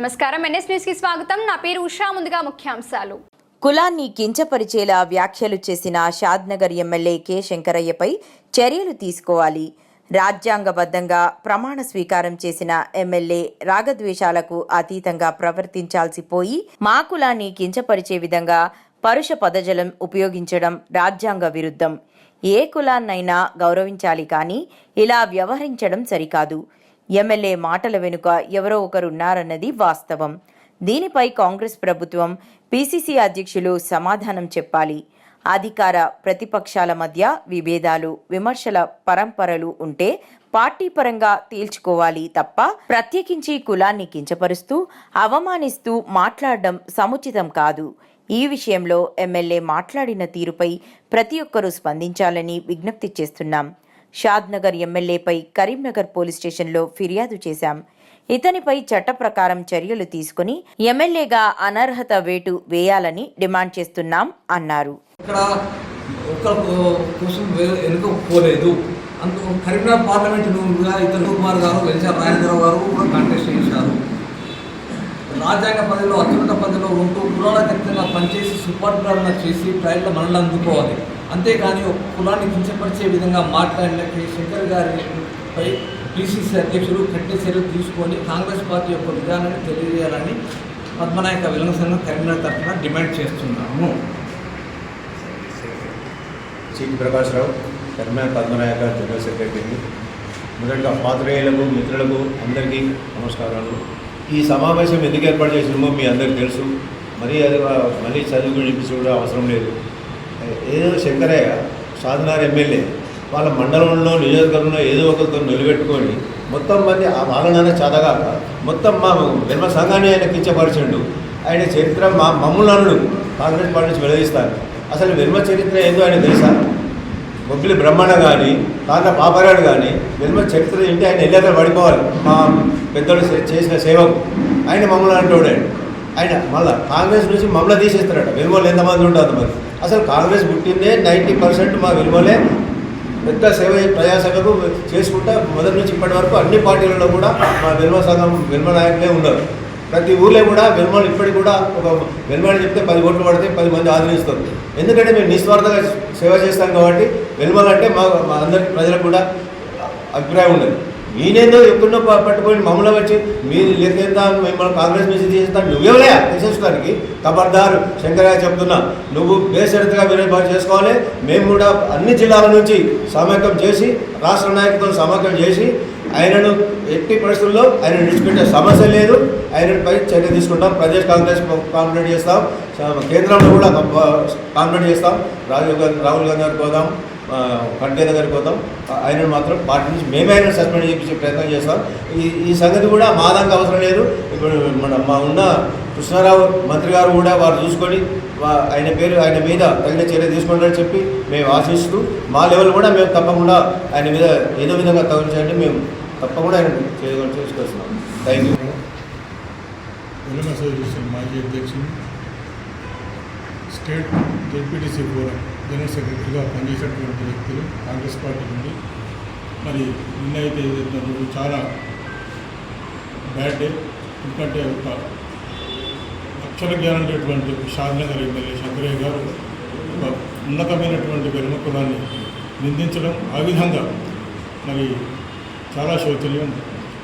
నమస్కారం. ఎన్ఎస్ న్యూస్కి స్వాగతం. నా పేరు ఉషా. ముందుగా ముఖ్యాంశాలు. కులాన్ని కించపరిచేలా వ్యాఖ్యలు చేసిన షాద్నగర్ ఎమ్మెల్యే కె. శంకరయ్యపై చర్యలు తీసుకోవాలి. రాజ్యాంగబద్ధంగా ప్రమాణ స్వీకారం చేసిన ఎమ్మెల్యే రాగద్వేషాలకు అతీతంగా ప్రవర్తించాల్సి పోయి మా కులాన్ని కించపరిచే విధంగా పరుష పదజలం ఉపయోగించడం రాజ్యాంగ విరుద్ధం. ఏ కులాన్నైనా గౌరవించాలి కానీ ఇలా వ్యవహరించడం సరికాదు. ఎమ్మెల్యే మాటల వెనుక ఎవరో ఒకరున్నారన్నది వాస్తవం. దీనిపై కాంగ్రెస్ ప్రభుత్వం పిసిసి అధ్యక్షులు సమాధానం చెప్పాలి. అధికార ప్రతిపక్షాల మధ్య విభేదాలు విమర్శల పరంపరలు ఉంటే పార్టీ పరంగా తేల్చుకోవాలి తప్ప ప్రత్యేకించి కులాన్ని కించపరుస్తూ అవమానిస్తూ మాట్లాడడం సముచితం కాదు. ఈ విషయంలో ఎమ్మెల్యే మాట్లాడిన తీరుపై ప్రతి ఒక్కరూ స్పందించాలని విజ్ఞప్తి చేస్తున్నాం. షాద్నగర్ ఎమ్మెల్యేపై కరీంనగర్ పోలీస్ స్టేషన్లో ఫిర్యాదు చేశాం. ఇతనిపై చట్ట ప్రకారం చర్యలు తీసుకుని ఎమ్మెల్యేగా అనర్హత వేటు వేయాలని డిమాండ్ చేస్తున్నాం అన్నారు. కరీంనగర్ పార్లమెంట్ ఇతను కుమార్ గారు వెలిసార్ రాజేంద్ర గారు కూడా కాంటెస్ట్ చేశారు. రాజ్యాంగ పదవిలో అత్యున్నత పదవిలో ఉంటూ కులాలతీతంగా పనిచేసి సుపరిపాలన చేసి ట్రైన్లో మనల్ని అందుకోవాలి. అంతేకాని ఒక కులాన్ని కించపరిచే విధంగా మాట్లాడిన శంకర్ గారిపై పిసిసి అధ్యక్షులు కఠిన చర్యలు తీసుకొని కాంగ్రెస్ పార్టీ యొక్క విధానాన్ని తెలియజేయాలని పద్మనాయక విలంగ సంఘం కరీంనగర్ తరఫున డిమాండ్ చేస్తున్నాము. CT Prakash Rao Karimnagar Padmanayaka general secretary. మొదటగా పాత్రేయులకు మిత్రులకు అందరికీ నమస్కారాలు. ఈ సమావేశం ఎందుకు ఏర్పాటు చేసినామో మీ అందరికీ తెలుసు. మరీ అది మళ్ళీ చదువు చూపించి అవసరం లేదు. ఏదో శంకరయ్య సాధనార్ ఎమ్మెల్యే వాళ్ళ మండలంలో నియోజకవర్గంలో ఏదో ఒకరితో నిలబెట్టుకొని మొత్తం మంది ఆ వాళ్ళనైనా చదగాక మొత్తం మా జన్మ సంఘాన్ని ఆయన కించపరిచిండు. ఆయన చరిత్ర మా మమ్మల్ని అనుడు. కాంగ్రెస్ పార్టీ నుంచి వెలదీస్తారు అసలు వెల్మ చరిత్ర ఏందో ఆయన తెలుసా? బొబ్బిలి బ్రహ్మణ కానీ తాత పాపరాడు కానీ వెల్మ చరిత్ర ఏంటి? ఆయన ఎల్లెక్కడ పడిపోవాలి. మా పెద్దలు చేసిన సేవకు. ఆయన మమ్మల్ని అంటాడు. ఆయన ఆయన మళ్ళీ కాంగ్రెస్ నుంచి మమ్మల్ని తీసేస్తారట. వెలుమలు ఎంతమంది ఉంటుంది మరి? అసలు కాంగ్రెస్ పుట్టిందే నైంటీ పర్సెంట్ మా వెలుమలే పెద్ద సేవ ప్రజాసేవకు చేసుకుంటా మొదటి నుంచి ఇప్పటి వరకు అన్ని పార్టీలలో కూడా మా వెల్మ సంఘం వెల్మ నాయకులే ఉన్నారు. ప్రతి ఊర్లో కూడా వెల్మలు ఇప్పటికి కూడా ఒక వెల్మని చెప్తే పది ఓట్లు పడితే పది మంది ఆదరిస్తారు. ఎందుకంటే మేము నిస్వార్థంగా సేవ చేస్తాం కాబట్టి వెల్మలు అంటే మా అందరి ప్రజలకు కూడా అభిప్రాయం ఉండదు. నేనేందో ఎప్పుడో పట్టుకొని మమ్మల్ని వచ్చి మీరు లేకేందా మిమ్మల్ని కాంగ్రెస్ నుంచి తీసేస్తాను నువ్వేవలే తీసేసుకోవడానికి కబర్దారు. శంకరయ్య చెప్తున్నా నువ్వు బేసరితగా విరోధం చేసుకోవాలి. మేము కూడా అన్ని జిల్లాల నుంచి సమాఖ్యం చేసి రాష్ట్ర నాయకులతో సమాఖ్యం చేసి ఆయనను ఎట్టి పరిస్థితుల్లో ఆయన విడిచిపెట్టే సమస్య లేదు. ఆయనపై చర్య తీసుకుంటాం. ప్రదేశ్ కాంగ్రెస్ కాంప్లీట్ చేస్తాం. కేంద్రంలో కూడా కాంప్లీట్ చేస్తాం. రాజీవ్ గాంధీ రాహుల్ గాంధీ గారికి పోదాం. ఆ, దగ్గరికి పోతాం. ఆయన మాత్రం పార్టీ నుంచి మేమే ఆయన సస్పెండ్ చేయించే ప్రయత్నం చేస్తాం. ఈ ఈ సంగతి కూడా మా దానికి అవసరం లేదు. ఇప్పుడు మన మా ఉన్న కృష్ణారావు మంత్రి గారు కూడా వారు చూసుకొని ఆయన పేరు ఆయన మీద తగిన చర్య తీసుకుంటారని చెప్పి మేము ఆశిస్తూ మా లెవెల్ కూడా మేము తప్పకుండా ఆయన మీద ఏదో విధంగా తగ్గించండి మేము తప్పకుండా ఆయన చేసుకొస్తున్నాం థ్యాంక్ యూ మాజీ అధ్యక్షుడు స్టేట్ డిప్యూటీసీ ఫోరం. జనరల్ సెక్రటరీగా పనిచేసినటువంటి వ్యక్తులు కాంగ్రెస్ పార్టీ నుండి. మరి నిన్నైతే ఏదైతే రోజు చాలా బ్యాడ్ డే ఎందుకంటే ఒక అక్షర జ్ఞానం లేటువంటి షాద్నగర్ ఎమ్మెల్యే శంకరయ్య గారు ఒక ఉన్నతమైనటువంటి వెలుమ కులాన్ని నిందించడం ఆ విధంగా మరి చాలా శోచనీయం.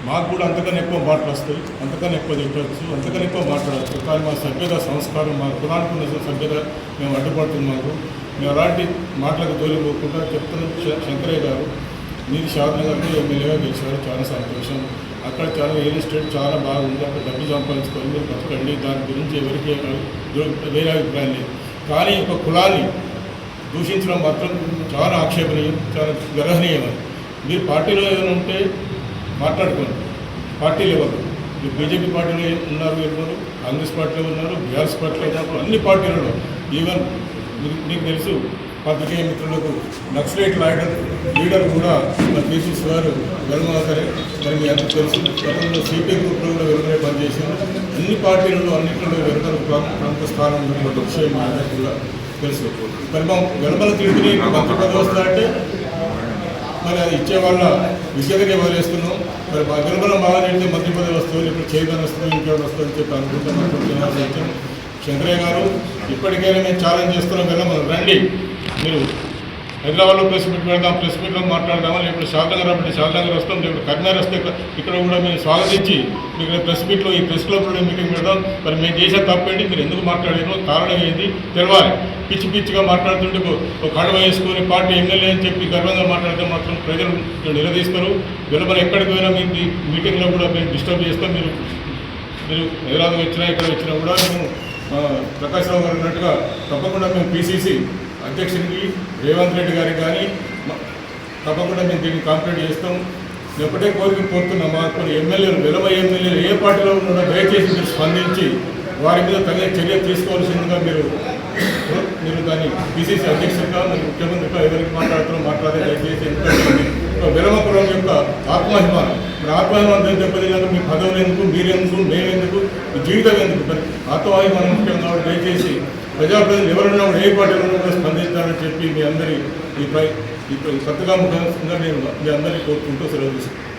మాకు కూడా అంతకన్నా ఎక్కువ మాటలు వస్తాయి అంతకన్నా ఎక్కువ తిట్టవచ్చు అంతకన్నా ఎక్కువ మాట్లాడవచ్చు కానీ మా సభ్యత సంస్కారం మా కులానికి ఉన్న సభ్యత మేము అడ్డుపడుతుంది మాకు మేము అలాంటి మాటలకు తోలిపోకుండా చెప్తున్న శంకరయ్య గారు మీరు షాద్నగర్లో ఎమ్మెల్యేగా గెలిచారు. చాలా సంతోషం. అక్కడ చాలా రియల్ ఎస్టేట్ చాలా బాగుంది. అక్కడ డబ్బు సంపాదించుకొని మీరు బతకండి. దాని గురించి ఎవరికి వేరే అభిప్రాయం లేదు. కానీ ఒక కులాన్ని దూషించడం మాత్రం చాలా ఆక్షేపణీయం చాలా గర్హనీయం మీరు పార్టీలో ఏమైనా ఉంటే మాట్లాడుకోండి. పార్టీ లెవెల్ మీరు బీజేపీ పార్టీలో ఉన్నారు ఎవరు కాంగ్రెస్ పార్టీలో ఉన్నారు బీఆర్ఎస్ పార్టీలో ఉన్నారు అన్ని పార్టీలలో ఈవెన్ మీకు తెలుసు పత్రికేయ మిత్రులకు నక్సలైట్ లాయర్ లీడర్ కూడా మన పీసీసీ గారు వెల్మాసరే మరి మీ అందరికీ తెలుసు. గతంలో సిపిఐ గ్రూప్లో కూడా వెలుగునే పనిచేశారు అన్ని పార్టీలలో అన్నింటిలో వెలుగుల ప్రముఖ స్థానం ఉన్నటువంటి విషయం మా అందరికీ కూడా తెలుసు. మరి మా వెలుమల తిరిగి మంత్రి పదవి అంటే మరి అది ఇచ్చే వాళ్ళ విద్యతకే వదిలేస్తున్నాం. మరి మా దుర్బలం బాగా నేడితే మంత్రి పదవి వస్తుంది ఇప్పుడు చేయదని వస్తుంది ఇంకెవరు వస్తుంది అని చెప్పి అనుకుంటున్నాం చంద్రయ్య గారు ఇప్పటికైనా మేము ఛాలెంజ్ చేస్తున్నాం కదా మనం రండి. మీరు హైదరాబాద్లో ప్రెస్ మీట్ పెడదాం ప్రెస్ మీట్లో మాట్లాడదామా లేకపోతే శారదాగర్ అంటే శారదాగర్ వస్తాం లేకపోతే కర్నార్ వస్తే ఇక్కడ- కూడా మేము స్వాగతించి ఇక్కడ ప్రెస్ మీట్లో ఈ ప్రెస్ క్లబ్లో మీటింగ్ పెడదాం. మరి మేము చేసే తప్పేంటి మీరు ఎందుకు మాట్లాడారు కారణం ఏంటి? తెలవాలి. పిచ్చి పిచ్చిగా మాట్లాడుతుంటే ఒక- కడవ వేసుకొని పార్టీ ఎమ్మెల్యే అని చెప్పి గర్వంగా మాట్లాడితే మాత్రం ప్రజలు నిలదీస్తారు. వెలుపల ఎక్కడికి పోయినా మీ మీటింగ్లో కూడా మేము డిస్టర్బ్ చేస్తాం. మీరు మీరు హైదరాబాద్ వచ్చినా ఇక్కడ వచ్చినా కూడా మేము ప్రకాష్ రావు గారు అన్నట్టుగా తప్పకుండా మేము పీసీసీ అధ్యక్షుడికి రేవంత్ రెడ్డి గారికి కానీ తప్పకుండా మేము దీన్ని కాంప్లీట్ చేస్తాం. ఎప్పుడే కోరిక కోరుతున్నాం మా కొన్ని ఎమ్మెల్యేలు వెలవ ఎమ్మెల్యేలు ఏ పార్టీలో ఉన్నారో దయచేసి మీరు స్పందించి వారి మీద తగిన చర్య తీసుకోవాల్సిందిగా మీరు మీరు దాన్ని బీసీసీ అధ్యక్షుడిగా మీరు ముఖ్యమంత్రిగా ఎవరికి మాట్లాడుతారో మాట్లాడే దయచేసి ఎందుకంటే విరమపురం యొక్క ఆత్మాభిమానం మరి ఆత్మాభిమానం దెబ్బతిన్నాక మీ పదవులు ఎందుకు మీరెందుకు మేమెందుకు మీ జీవితం ఎందుకు? మరి ఆత్మాభిమానం ముఖ్యం కాబట్టి దయచేసి ప్రజాప్రతినిధులు ఎవరున్నా ఏ పార్టీలో ఉన్నా కూడా స్పందిస్తారని చెప్పి మీ అందరి ఈ పై ఈ ప్ర- ఈ పత్రికా ముఖంగా నేను మీ అందరినీ కోరుకుంటూ సెలవు తీసుకుంటాను